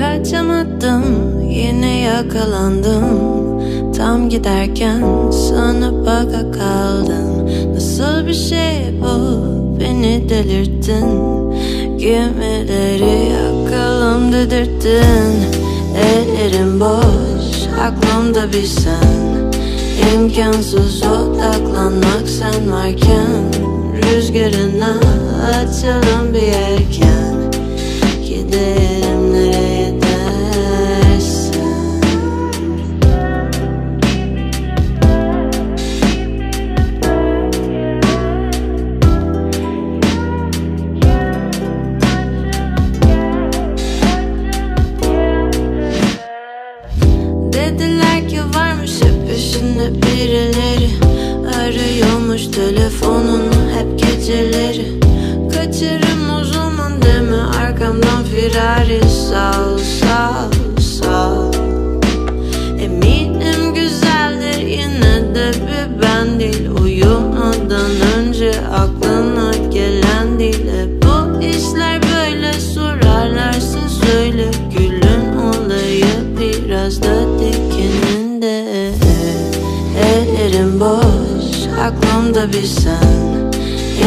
Kaçamadım yine yakalandım. Tam giderken sana baka kaldım. Nasıl bir şey bu? Beni delirttin. Gemileri yakalım dedirttin. Ellerim boş aklımda bir sen. İmkansız odaklanmak sen varken Rüzgarına açalım bir yelken peşinde birileri Arıyormuş telefonunu hep geceleri. Kaçarım o zaman deme arkamdan firari Sağ boş aklımda bir sen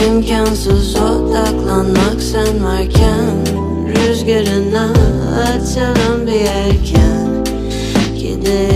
İmkansız odaklanmak sen varken Rüzgarına açalım bir yelken Gidelim